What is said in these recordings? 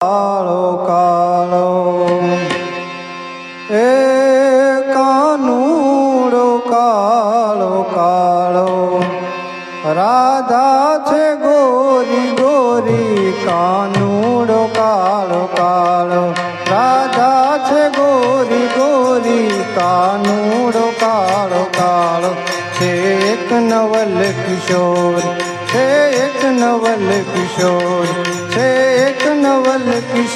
Follow.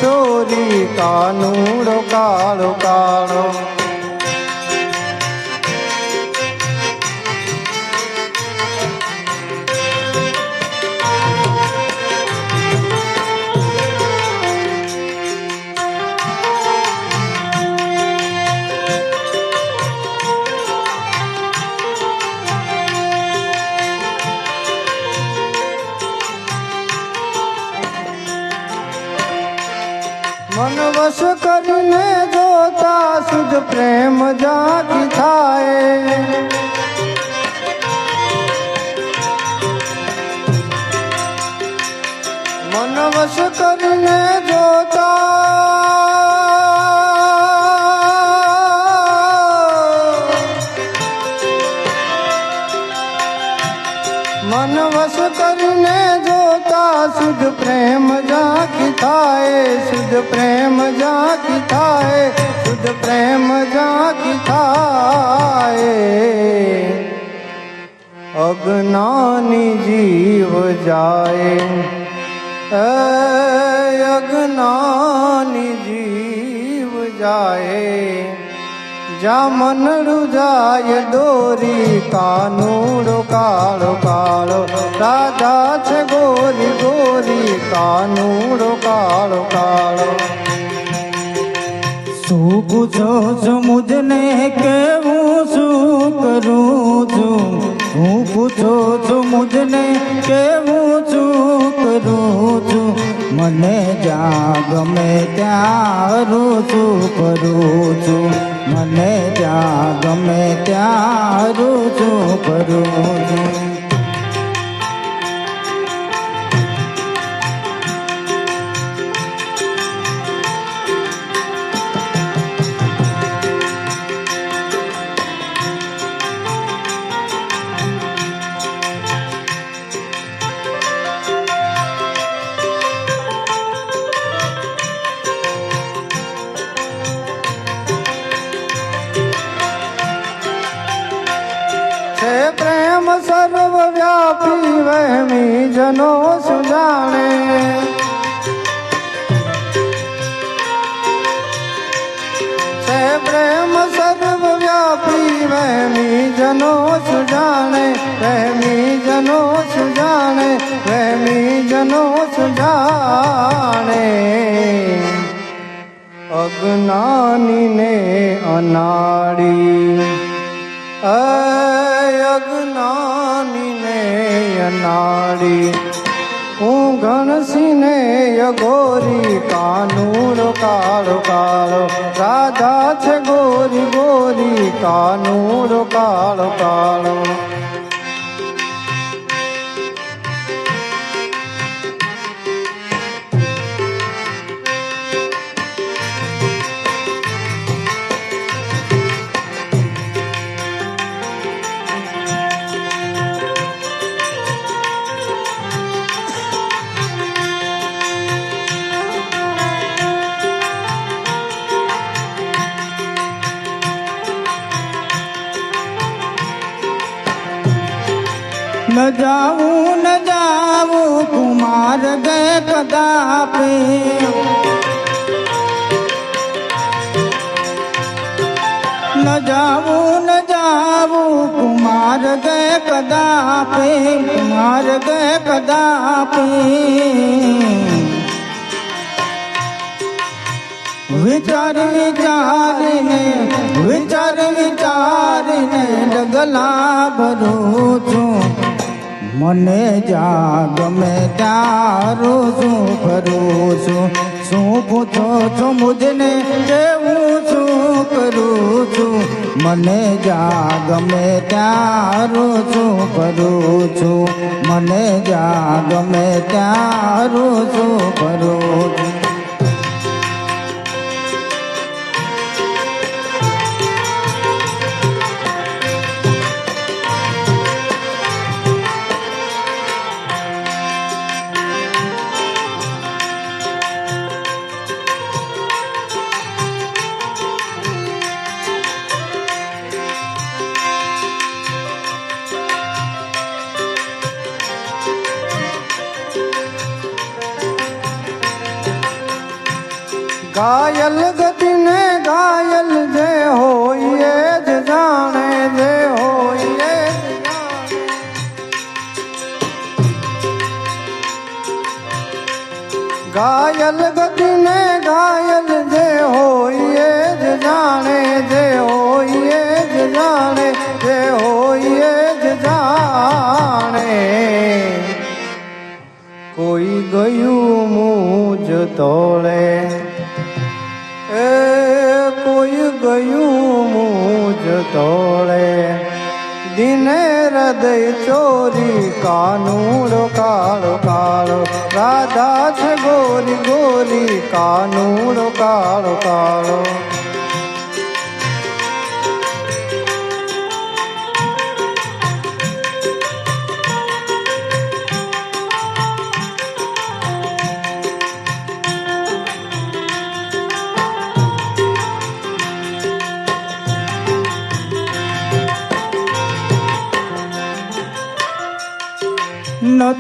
કિશોરી કાનુડો કાળો કાળો. जो प्रेम जाग थाए। मन वश करने जोता। मन वश करने जोता। सुध प्रेम जाग किथाए सुध प्रेम जाग किथाए અજ્ઞાની જીવ જાય જા મનડું જાય, દોરી કાનુડો કાળો કાળો. રાધા છે ગોરી ગોરી કાનુડો કાળો કાળો. શું પૂછો છો મુજને, કેવું શું કરું છું? હું પૂછો છો મુજને, કેવું શું કરું છું. મને જ્યાં ગમે ત્યાં રોજું કરું છું. મને જ્યાં ગમે ત્યાં રોજું કરું છું છે. જનો સુજાણે પ્રેમી જનો સુજાણે પ્રેમી જનો સુજાણે અજ્ઞાનીને અનાડી અજ્ઞાનીને અનાડી. હું ગણસીને ગોરી કાનૂર કાળો કાળો. રાધા છે ગોરી ગોરી કાનૂર કાળો કાળો. ન જાવું ન જાવું કુમાર ગે કદાપે. ન જાવું ન જાવું કુમાર ગે કદાપે, કુમાર ગે કદાપે. વિચાર વિચારીને વિચાર વિચારીને ડગલા ભરું છું. મને જા ગમે તારો શું કરું છું શું પૂછો છો મુજને કે હું શું કરું છું? મને જા ગમે ત્યાં શું કરું છું મને જા ગમે ત્યાં શું કરું છું ઘાયલ ગતિને ઘાયલ જે હોય એ જ જાણે, જે હોય જ જાણે, જે હોય જ જાણે. કોઈ ગયું મુજ તોળે, એ કોઈ ગયું મુજ તોળે દિને હૃદય ચોરી કાનુડો કાળો કાળો. રાધા છે ગોરી ગોરી કાનુડો કાળો કાળો.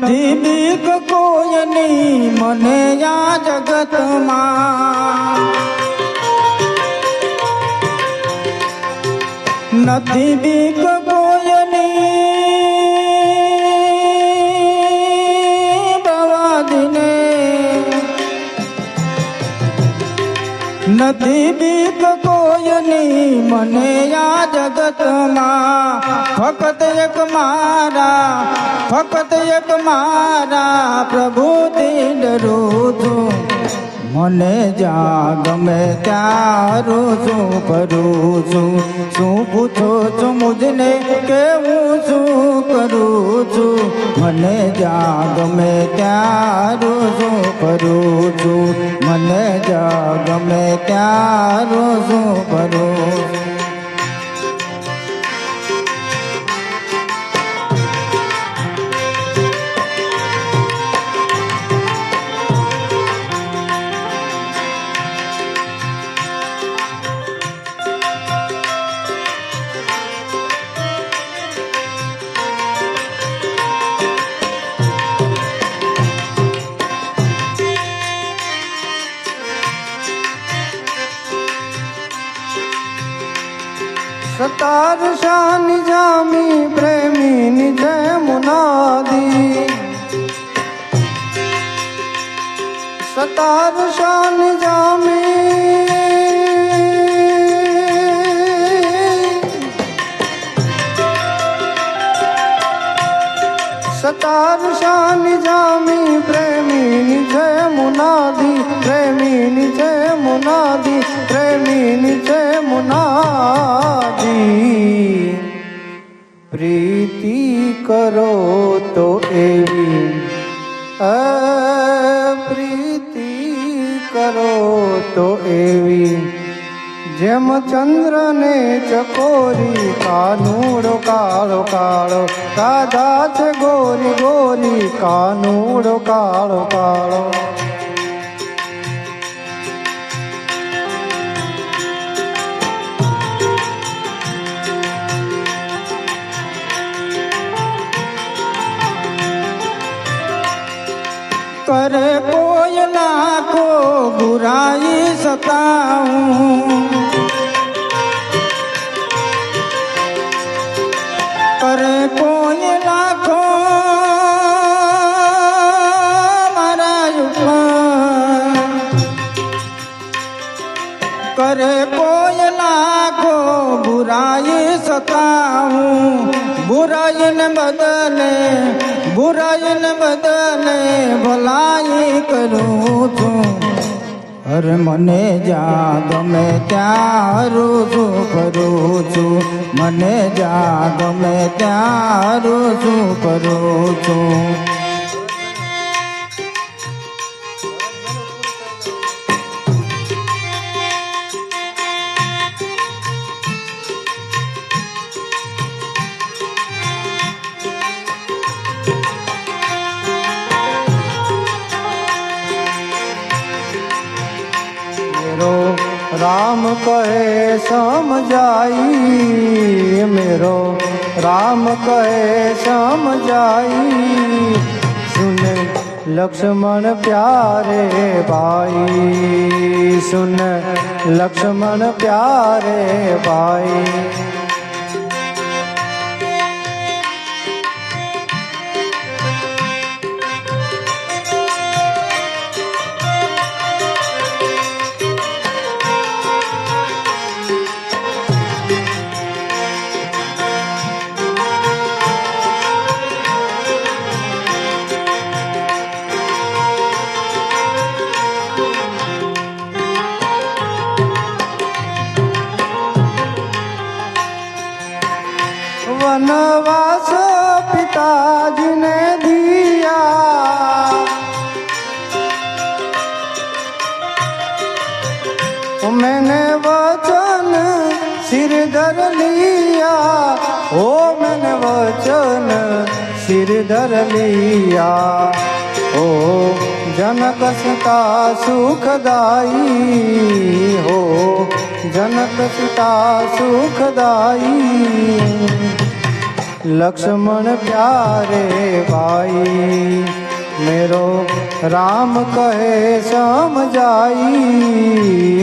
નથી બીક કોયની મને આ જગતમાં? નથી બીક કોયની બવાદીને નથી બીક કોયની મને આ જગતમાં ફક્ત એક મારા ફક્ત એક મારા પ્રભુ ડરું છું મને જ્યાં ગમે ત્યાં શું કરું છું. શું પૂછો છો મુજને કે હું શું કરું છું? મને જ્યાં ગમે ત્યાં શું કરું છું. મને જા ગમે ત્યાં શું કરું જામી પ્રેમીની છે મુનાદી, પ્રેમીની છે મુનાદી, પ્રેમીની છે મુનાદી. પ્રીતિ કરો તો એવી પ્રીતિ કરો તો એવી. ચંદ્રને ચકોરી કાનુડો કાળો કાળો રાધા છે ગોરી ગોરી કાનુડો કાળો કાળો કરે કોઈ લાખો બુરાઈ સતાઉં पर कोई को मारा करे कोई को बुराई सताऊं? बुराई न बदले, बुराई न बदले, भलाई करूँ तू અરે મને જા, ગમે ત્યાં રોજું કરું છું. મને જા, ગમે ત્યાં રોજું કરું છું. राम कहे समझाई मेरो राम कहे समझाई सुन लक्ष्मण प्यारे भाई, सुन लक्ष्मण प्यारे भाई। ओ मैंने वचन सिर धर लिया। ओ जनक सीता सुखदाई। हो जनक सीता सुखदाई। लक्ष्मण प्यारे भाई, मेरो राम कहे समझाई।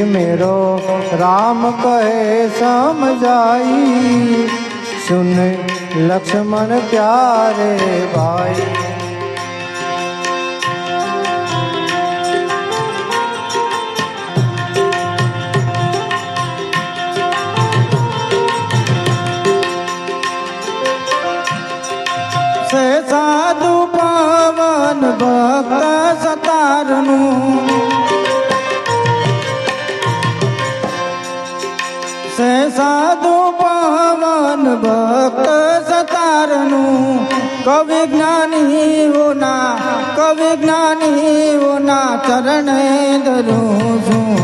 मेरो राम कहे समझाई। सुन लक्ष्मण प्यारे भाई। કવિ જ્ઞાનીઓના કવિ જ્ઞાનીઓના ચરણે ધરું છું.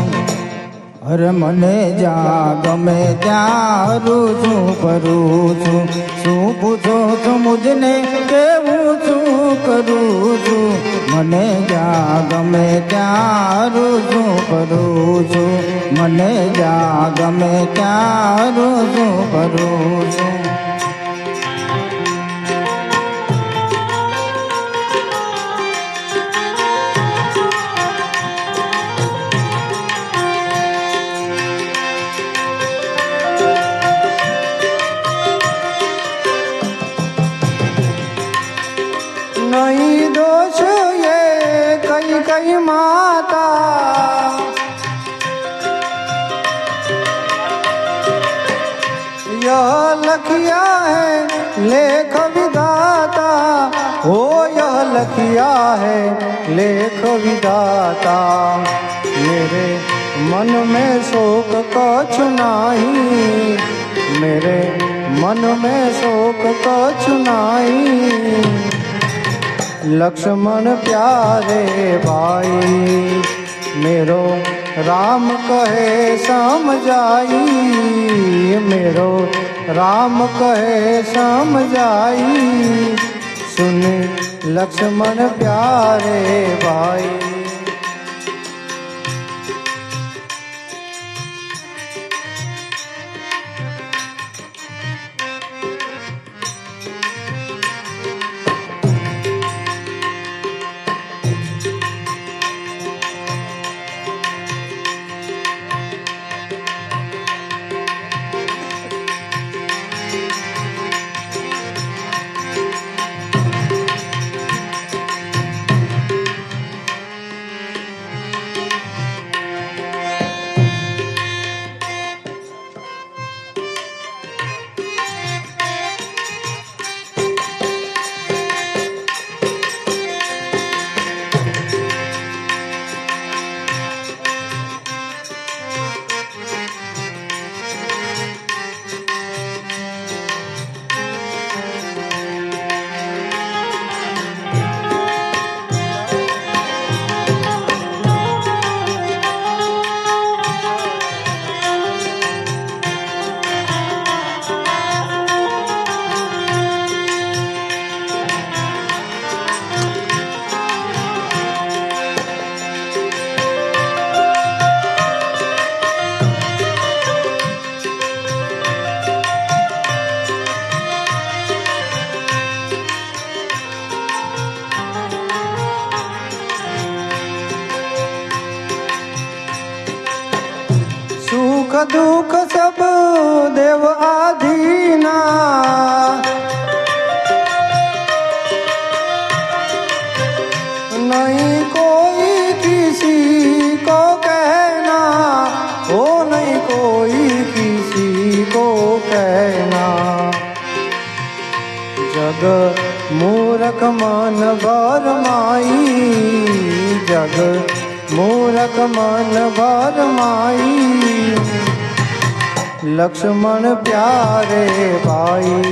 હર મને જા ગમે ત્યાં હરું છું કરું છું. શું પૂછો છો મુજને કેવું છું, કરું છું. મને જા ગમે ત્યાં હરું છું કરું છું. મને જા ગમે ત્યાં હરું છું કરું છું. लेख विधाता हो यह लखिया है लेख विधाता मेरे मन में शोक कछु नाही, मेरे मन में शोक कछु नाही। लक्ष्मण प्यारे भाई, मेरो राम कहे समझाई, मेरो राम कहे समझाई सुन लक्ष्मण प्यारे भाई। आधीना नहीं कोई किसी को कहना हो नहीं कोई किसी को कहना। जग मूरख मन भर माई, जग मूरख मन भर माई। लक्ष्मण प्यारे भाई,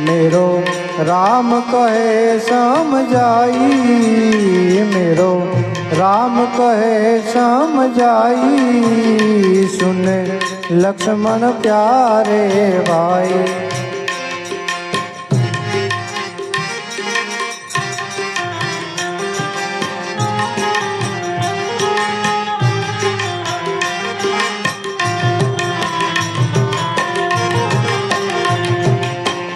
मेरो राम कहे समझाई, मेरो राम कहे समझाई। सुन लक्ष्मण प्यारे भाई